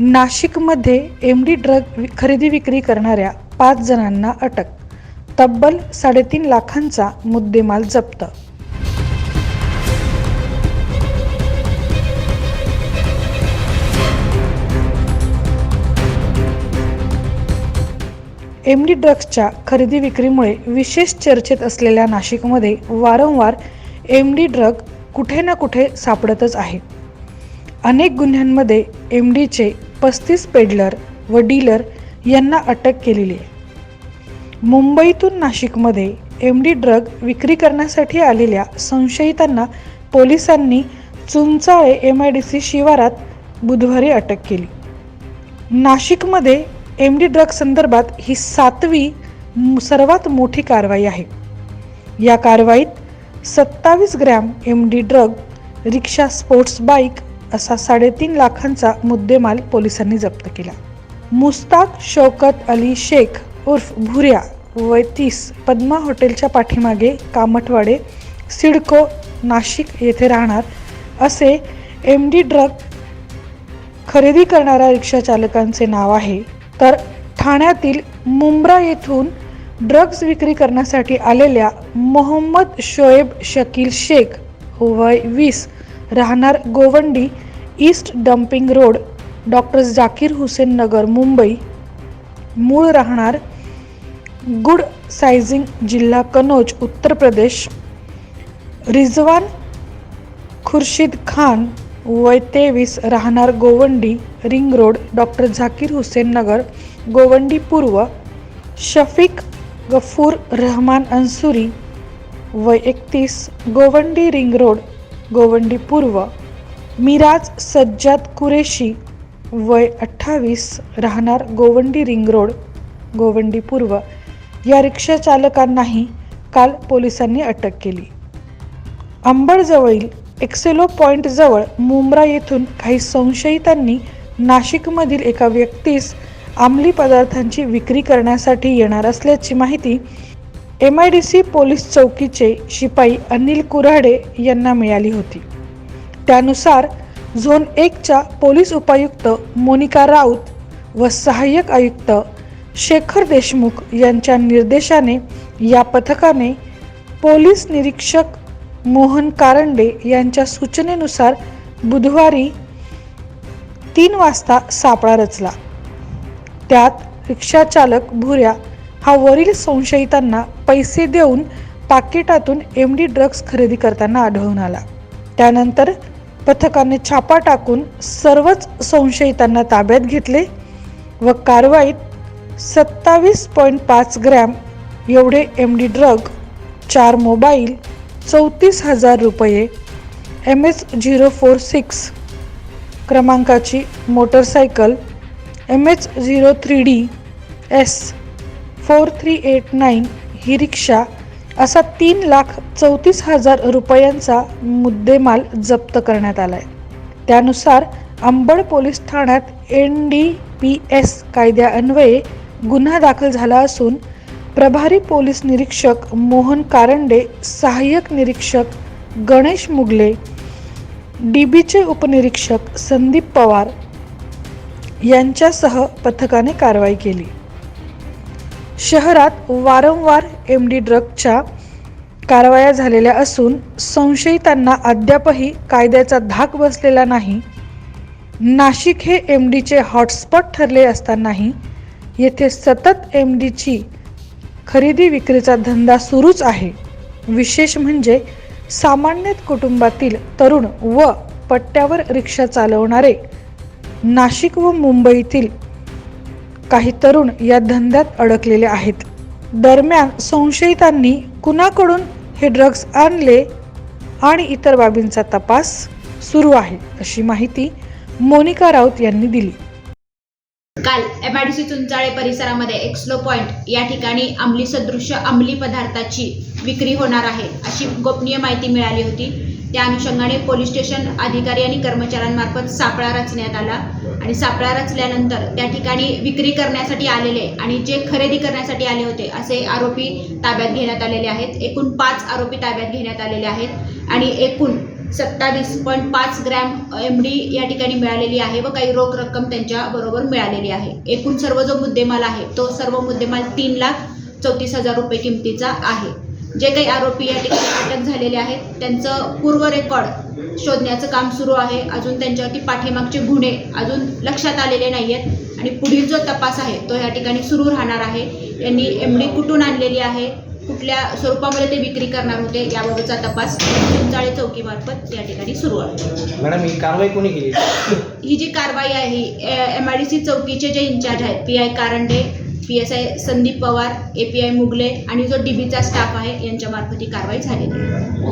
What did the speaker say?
नाशिकमध्ये M D drug खरेदी विक्री करणाऱ्या पाच जणांना अटक. तब्बल साडेतीन लाखांचा मुद्देमाल जप्त. एम डी ड्रग्सच्या खरेदी विक्रीमुळे विशेष चर्चेत असलेल्या नाशिकमध्ये वारंवार एम डी ड्रग कुठे ना कुठे सापडतच आहे. अनेक गुन्ह्यांमध्ये एम डीचे पस्तीस पेडलर व डीलर यांना अटक केलेली आहे. मुंबईतून नाशिकमध्ये एम डी ड्रग विक्री करण्यासाठी आलेल्या संशयितांना पोलिसांनी Chunchale M I D C शिवारात बुधवारी अटक केली. नाशिकमध्ये एम डी ड्रग संदर्भात ही सातवी सर्वात मोठी कारवाई आहे. या कारवाईत सत्तावीस ग्रॅम एम डी ड्रग रिक्षा स्पोर्ट्स बाईक असा साडेतीन लाखांचा मुद्देमाल पोलिसांनी जप्त केला. मुस्ताक शौकत अली शेख उर्फ भुऱ्या वय तीस पद्मा हॉटेलच्या पाठीमागे कामठवाडे सिडको नाशिक येथे राहणार असे एम डी ड्रग खरेदी करणाऱ्या रिक्षा चालकांचे नाव आहे. तर ठाण्यातील मुंब्रा येथून ड्रग्ज विक्री करण्यासाठी आलेल्या मोहम्मद शोएब शकील शेख वय वीस राहणार Govandi east dumping road doctor Zakir Hussain Nagar Mumbai. मूळ राहणार गुड सायझिंग जिल्हा कनोज उत्तर प्रदेश. रिजवान खुर्शीद खान वय तेवीस राहणार Govandi ring road doctor Zakir Hussain Nagar Govandi पूर्व. शफीक गफूर रहमान अन्सुरी वय एकतीस गोवंडी रिंग रोड गोवंडी पूर्व. मिराज सज्जाद कुरेशी वय अठ्ठावीस राहणार गोवंडी रिंग रोड गोवंडी पूर्व. या रिक्षा चालकांनाही काल पोलिसांनी अटक केली. अंबडजवळील एक्सेलो पॉईंटजवळ मुंब्रा येथून काही संशयितांनी नाशिकमधील एका व्यक्तीस अंमली पदार्थांची विक्री करण्यासाठी येणार असल्याची माहिती M I D C police चौकीचे शिपाई अनिल कुऱ्हाडे यांना मिळाली होती. त्यानुसार झोन एकच्या पोलीस उपायुक्त मोनिका राऊत व सहाय्यक आयुक्त शेखर देशमुख यांच्या निर्देशाने या पथकाने पोलीस निरीक्षक मोहन कारंडे यांच्या सूचनेनुसार बुधवारी तीन वाजता सापळा रचला. त्यात रिक्षाचालक भुऱ्या हा वरील संशयितांना पैसे देऊन पाकिटातून एम डी ड्रग्ज खरेदी करताना आढळून आला. त्यानंतर पथकाने छापा टाकून सर्वच संशयितांना ताब्यात घेतले व कारवाईत सत्तावीस पॉईंट पाच ग्रॅम एवढे एम डी ड्रग चार मोबाईल चौतीस हजार रुपये M H zero four six क्रमांकाची motorcycle M H zero three D S four three eight nine ही रिक्षा असा तीन लाख चौतीस हजार रुपयांचा मुद्देमाल जप्त करण्यात आला आहे त्यानुसार अंबड पोलीस ठाण्यात एन डी पी एस कायद्यान्वये गुन्हा दाखल झाला असून प्रभारी पोलीस निरीक्षक मोहन कारंडे सहाय्यक निरीक्षक गणेश मुगले डी बीचे उपनिरीक्षक संदीप पवार यांच्यासह पथकाने कारवाई केली. शहरात वारंवार एम डी ड्रगच्या कारवाया झालेल्या असून संशयितांना अद्यापही कायद्याचा धाक बसलेला नाही. नाशिक हे एम डीचे हॉटस्पॉट ठरले असतानाही येथे सतत एम डीची खरेदी विक्रीचा धंदा सुरूच आहे. विशेष म्हणजे सामान्य कुटुंबातील तरुण व पट्ट्यावर रिक्षा चालवणारे नाशिक व मुंबईतील काही तरुण या धंद्यात अडकलेले आहेत. दरम्यान संशयितांनी कुणाकडून हे ड्रग्ज आणले आणि इतर बाबींचा तपास सुरू आहे अशी माहिती मोनिका राऊत यांनी दिली. काल एमआयडीसी चुंचाळे परिसरामध्ये एक्सलो पॉइंट या ठिकाणी अंमली सदृश्य अंमली पदार्थाची विक्री होणार आहे अशी गोपनीय माहिती मिळाली होती. त्या अनुषंगाने पोलीस स्टेशन अधिकारी आणि कर्मचाऱ्यांमार्फत सापळा रचण्यात आला. आणि सापळा रचल्यानंतर त्या ठिकाणी विक्री करण्यासाठी आलेले आणि जे खरेदी करण्यासाठी आले होते असे आरोपी ताब्यात घेण्यात आलेले आहेत. एकूण पाच आरोपी ताब्यात घेण्यात आलेले आहेत आणि एकूण सत्तावीस पॉईंट पाच ग्रॅम एम डी या ठिकाणी मिळालेली आहे व काही रोख रक्कम त्यांच्याबरोबर मिळालेली आहे. एकूण सर्व जो मुद्देमाल आहे तो सर्व मुद्देमाल तीन लाख चौतीस हजार रुपये किमतीचा आहे. जे काही आरोपी या ठिकाणी अटक झालेले आहेत त्यांचं पूर्व रेकॉर्ड शोधण्याचं काम सुरू आहे. अजून त्यांच्यावरती पाठीमागचे गुन्हे अजून लक्षात आलेले नाही आहेत आणि पुढील जो तपास आहे तो या ठिकाणी सुरू राहणार आहे. यांनी एम डी कुठून आणलेली आहे कुठल्या स्वरूपामध्ये ते विक्री करणार होते याबाबतचा तपास चिंचाळे चौकीमार्फत या ठिकाणी सुरू आहे. मॅडम ही कारवाई कोणी केली? ही जी कारवाई आहे ही एम आय डी सी चौकीचे जे इंचार्ज आहेत P I Karande P S I Sandeep Pawar A P I Mugale आणि जो डी बीचा स्टाफ आहे यांच्यामार्फत ही कारवाई झालेली आहे.